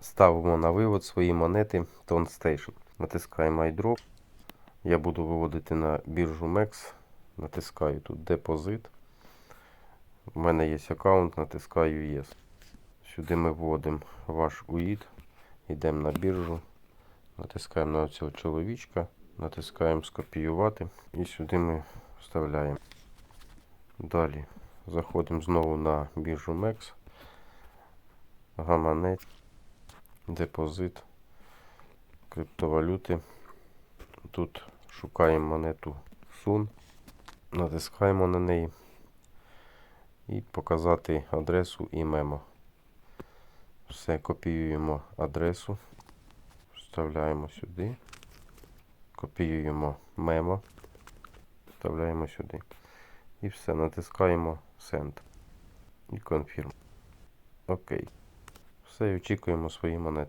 ставимо на вивод свої монети Tone Station. Натискаємо iDrop. Я буду виводити на біржу MEX. Натискаю тут депозит. У мене є аккаунт, натискаю Yes. Сюди ми вводимо ваш УІД. Йдемо на біржу. Натискаємо на цього чоловічка. Натискаємо скопіювати. І сюди ми вставляємо. Далі заходимо знову на біржу MEX. Гаманець. Депозит. Криптовалюти. Тут шукаємо монету Sun. Натискаємо на неї. І показати адресу і мемо. Все, копіюємо адресу. Вставляємо сюди. Копіюємо мемо. Вставляємо сюди. І все, натискаємо Send. І Confirm. Окей. Все, і очікуємо свої монети.